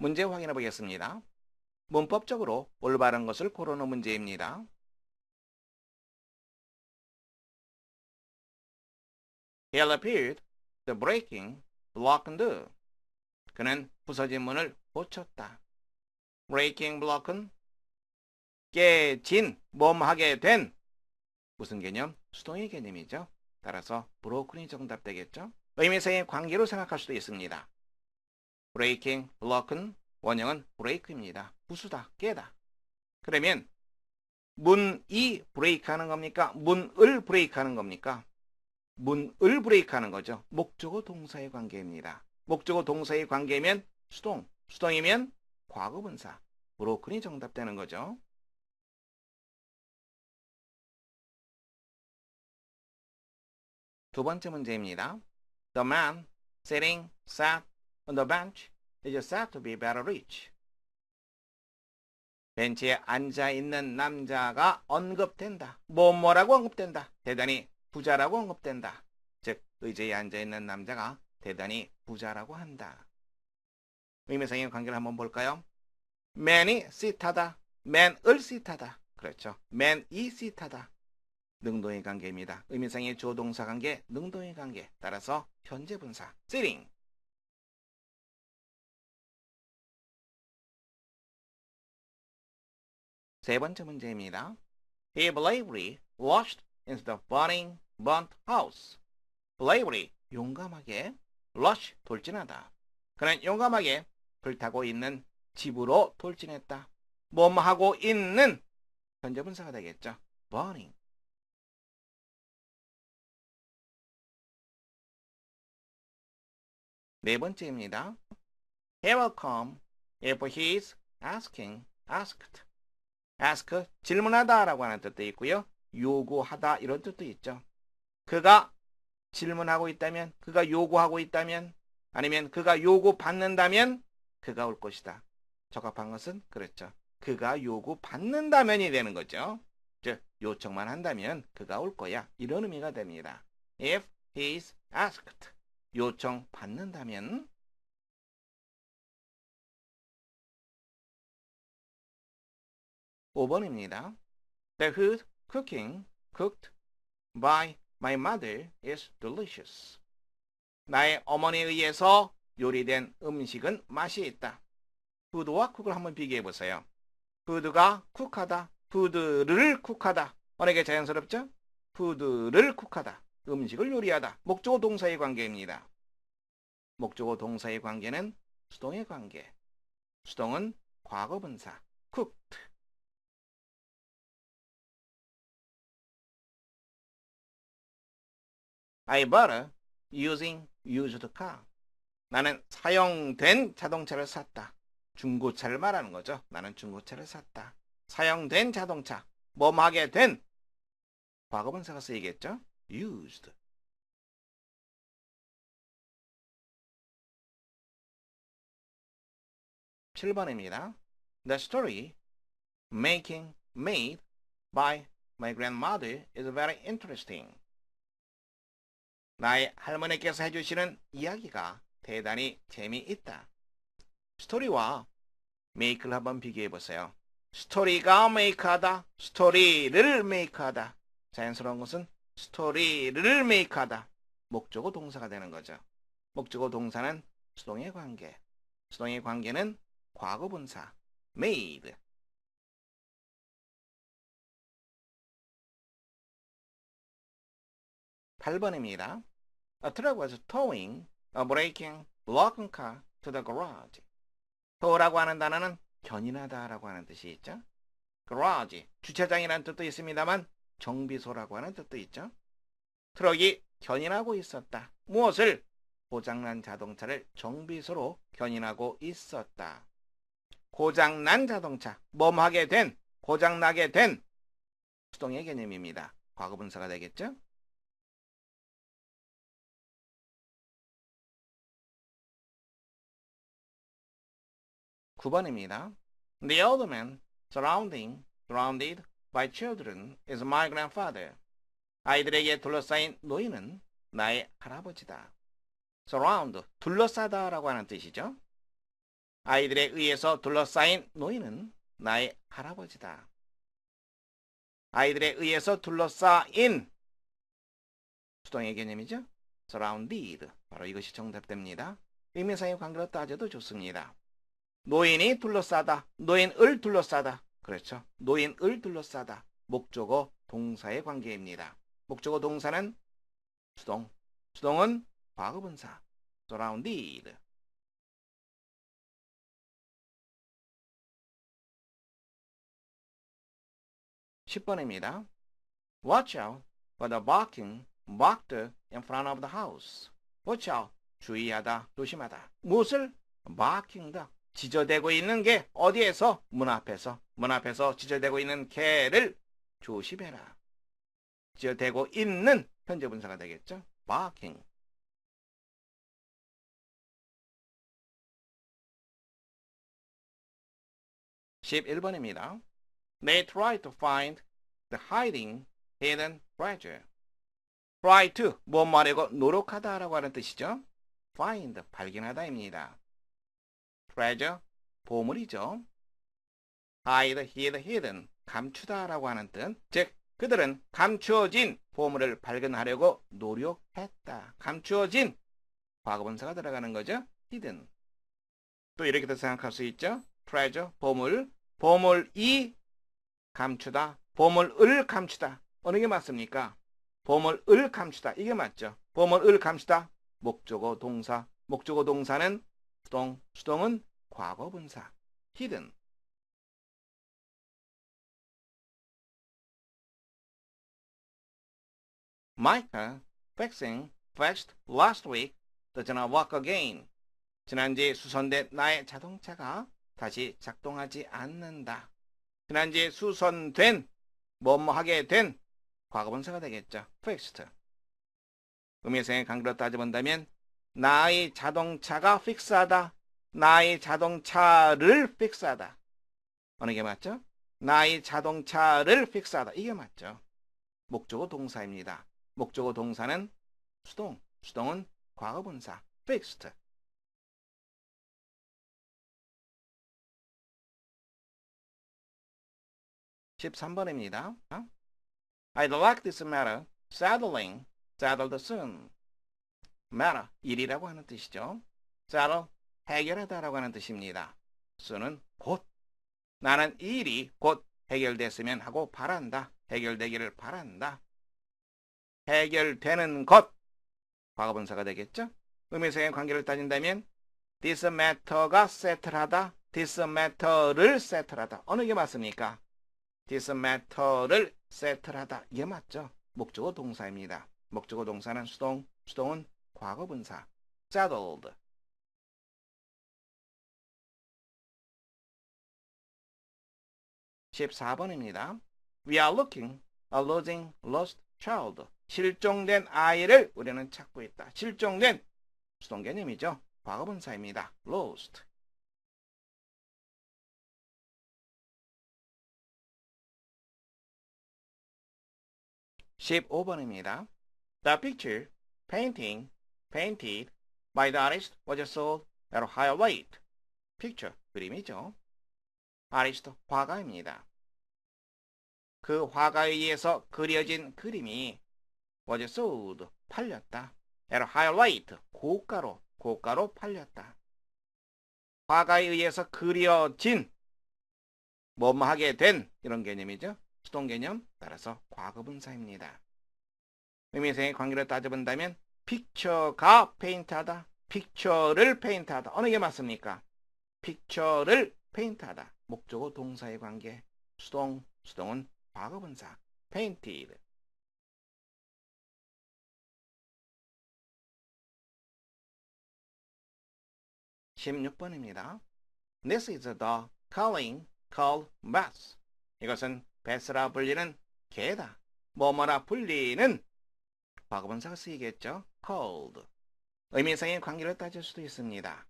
문제 확인해 보겠습니다. 문법적으로 올바른 것을 고르는 문제입니다. He appeared the breaking blocked. 그는 부서진 문을 고쳤다. breaking block은 깨진, 몸하게 된 무슨 개념? 수동의 개념이죠. 따라서 broken이 정답 되겠죠. 의미상의 관계로 생각할 수도 있습니다. Breaking, block은 원형은 break입니다. 부수다, 깨다. 그러면 문이 브레이크 하는 겁니까? 문을 브레이크 하는 겁니까? 문을 브레이크 하는 거죠. 목적어 동사의 관계입니다. 목적어 동사의 관계면 수동, 수동이면 과거분사, 브로큰이 정답되는 거죠. 두 번째 문제입니다. The man sitting sat on the bench is said to be very rich. 벤치에 앉아 있는 남자가 언급된다. 뭐 뭐라고 언급된다. 대단히 부자라고 언급된다. 즉 의자에 앉아 있는 남자가 대단히 부자라고 한다. 의미상의 관계를 한번 볼까요? man이 시타다. man을 시타다. 그렇죠. man이 시타다. 능동의 관계입니다. 의미상의 조동사 관계, 능동의 관계. 따라서 현재 분사 sitting. 세 번째 문제입니다. He bravely rushed into the burning burnt house. bravely 용감하게 rush 돌진하다. 그는 용감하게 불타고 있는 집으로 돌진했다. 뭐하고 있는 현재 분사가 되겠죠. burning. 네 번째입니다. He will come if he is asking, asked. Ask, 질문하다 라고 하는 뜻도 있고요. 요구하다 이런 뜻도 있죠. 그가 질문하고 있다면, 그가 요구하고 있다면, 아니면 그가 요구받는다면 그가 올 것이다. 적합한 것은 그렇죠. 그가 요구받는다면이 되는 거죠. 즉 요청만 한다면 그가 올 거야. 이런 의미가 됩니다. If he is asked. 요청 받는다면 5번입니다. The food cooking cooked by my mother is delicious. 나의 어머니에 의해서 요리된 음식은 맛이 있다. 푸드와 쿡을 한번 비교해 보세요. 푸드가 쿡하다, 푸드를 쿡하다. 게 자연스럽죠? 푸드를 쿡하다. 음식을 요리하다. 목적어 동사의 관계입니다. 목적어 동사의 관계는 수동의 관계. 수동은 과거분사, cooked. I bought using used car. 나는 사용된 자동차를 샀다. 중고차를 말하는 거죠. 나는 중고차를 샀다. 사용된 자동차. 뭐하게 된? 과거분사가 쓰이겠죠? used. (7번입니다) The story making made by my grandmother is very interesting. 나의 할머니께서 해주시는 이야기가 대단히 재미있다. 스토리와 메이크를 한번 비교해 보세요. 스토리가 메이크하다, 스토리를 메이크하다. 자연스러운 것은 스토리를 메이크하다. 목적어 동사가 되는 거죠. 목적어 동사는 수동의 관계. 수동의 관계는 과거분사 made. (8번입니다) A truck was towing a breaking broken car to the garage. tow라고 하는 단어는 견인하다라고 하는 뜻이 있죠. garage, 주차장이라는 뜻도 있습니다만 정비소라고 하는 뜻도 있죠. 트럭이 견인하고 있었다. 무엇을? 고장난 자동차를 정비소로 견인하고 있었다. 고장난 자동차, 뭐하게 된, 고장나게 된 수동의 개념입니다. 과거분사가 되겠죠? (9번입니다) The old man surrounding, surrounded by children is my grandfather. 아이들에게 둘러싸인 노인은 나의 할아버지다. surround, 둘러싸다라고 하는 뜻이죠. 아이들에 의해서 둘러싸인 노인은 나의 할아버지다. 아이들에 의해서 둘러싸인 수동의 개념이죠. surrounded. 바로 이것이 정답됩니다. 의미상의 관계로 따져도 좋습니다. 노인이 둘러싸다. 노인을 둘러싸다. 그렇죠. 노인을 둘러싸다. 목적어 동사의 관계입니다. 목적어 동사는 수동. 수동은 과거분사. surrounded. 10번입니다. Watch out for the barking barked in front of the house. Watch out. 주의하다, 조심하다. 무엇을? barking다. 지저대고 있는 게 어디에서? 문 앞에서. 문 앞에서 지저대고 있는 개를 조심해라. 지저대고 있는 현재 분사가 되겠죠? barking. (11번입니다) They try to find the hiding hidden treasure. try to 뭐 말하고 노력하다라고 하는 뜻이죠. find 발견하다입니다. Treasure 보물이죠. hide, hid, hidden 감추다 라고 하는 뜻. 즉 그들은 감추어진 보물을 발견하려고 노력했다. 감추어진 과거분사가 들어가는 거죠. hidden. 또 이렇게도 생각할 수 있죠. treasure 보물 보물이 감추다, 보물을 감추다. 어느 게 맞습니까? 보물을 감추다. 이게 맞죠. 보물을 감추다. 목적어 동사. 목적어 동사는 수동, 수동은 과거 분사. hidden. Micah fixing fixed last week does not work again. 지난주에 수선된 나의 자동차가 다시 작동하지 않는다. 지난주에 수선된 뭐뭐 하게 된 과거분사가 되겠죠. fixed. 의미상의 관계로 따져본다면 나의 자동차가 픽스하다. 나의 자동차를 픽스하다. 어느 게 맞죠? 나의 자동차를 픽스하다. 이게 맞죠. 목적어 동사입니다. 목적어 동사는 수동, 수동은 과거분사, fixed. 13번입니다. I'd like this matter settling, settled soon. matter, 일이라고 하는 뜻이죠. settle, 해결하다라고 하는 뜻입니다. soon은 곧. 나는 이 일이 곧 해결됐으면 하고 바란다. 해결되기를 바란다. 해결되는 것. 과거분사가 되겠죠? 의미상의 관계를 따진다면 this matter가 세틀하다, this matter를 세틀하다. 어느 게 맞습니까? this matter를 세틀하다. 이게 맞죠? 목적어 동사입니다. 목적어 동사는 수동, 수동은 과거 분사. settled. (14번입니다) We are looking a losing lost child. 실종된 아이를 우리는 찾고 있다. 실종된 수동 개념이죠. 과거 분사입니다. lost. 15번입니다. The picture, painting, painted by the artist was sold at a higher rate. picture, 그림이죠. 아리스트, 화가입니다. 그 화가에 의해서 그려진 그림이 was sold, 팔렸다. at a higher rate, 고가로, 고가로 팔렸다. 화가에 의해서 그려진, 뭐뭐 하게 된 이런 개념이죠. 수동 개념 따라서 과거분사입니다. 의미상의 관계를 따져본다면 픽처가 페인트하다, 픽처를 페인트하다. 어느 게 맞습니까? 픽처를 페인트하다. 목적어 동사의 관계. 수동, 수동은 과거분사. painted. (16번입니다) This is the calling called bath. 이것은 베스라 불리는 개다. 뭐뭐라 불리는 과거분사가 쓰이겠죠. cold. 의미상의 관계를 따질 수도 있습니다.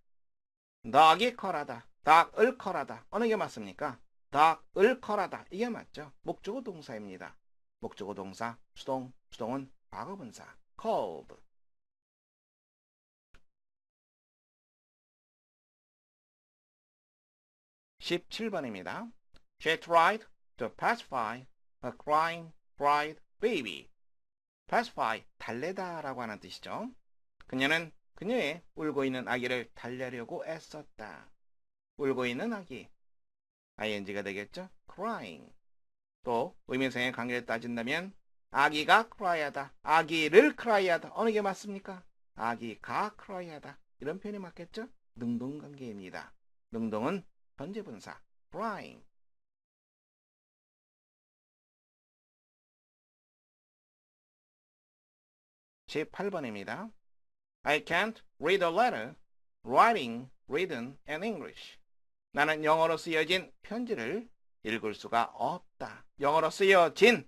덕이 컬하다. 덕을 컬하다. 어느 게 맞습니까? 덕을 컬하다. 이게 맞죠. 목적어 동사입니다. 목적어 동사, 수동, 수동은 과거분사. cold. 17번입니다. She tried to pacify a crying bride baby. pacify, 달래다 라고 하는 뜻이죠. 그녀는 그녀의 울고 있는 아기를 달래려고 애썼다. 울고 있는 아기. ing가 되겠죠? crying. 또 의미상의 관계를 따진다면 아기가 cry하다. 아기를 cry하다. 어느 게 맞습니까? 아기가 cry하다. 이런 표현이 맞겠죠? 능동 관계입니다. 능동은 현재 분사 crying. 제8번입니다. I can't read a letter writing written in English. 나는 영어로 쓰여진 편지를 읽을 수가 없다. 영어로 쓰여진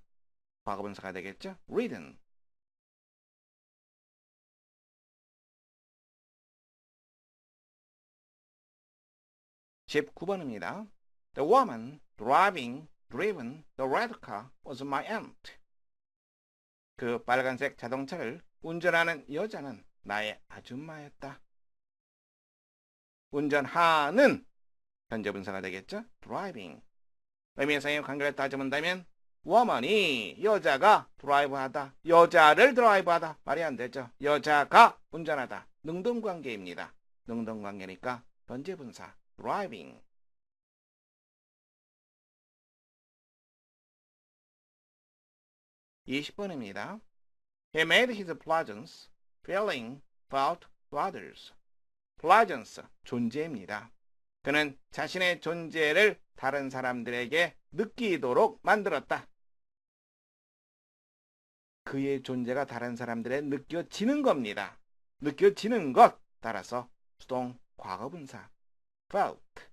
과거분사가 되겠죠? written. (19번입니다) The woman driving driven the red car was my aunt. 그 빨간색 자동차를 운전하는 여자는 나의 아줌마였다. 운전하는 현재 분사가 되겠죠? driving. 의미상의 관계를 따져본다면 woman이 여자가 드라이브하다. 여자를 드라이브하다. 말이 안 되죠. 여자가 운전하다. 능동관계입니다. 능동관계니까 현재 분사 driving. (20 번입니다) He made his pleasance feeling felt to others. pleasance, 존재입니다. 그는 자신의 존재를 다른 사람들에게 느끼도록 만들었다. 그의 존재가 다른 사람들에 느껴지는 겁니다. 느껴지는 것 따라서 수동 과거분사 felt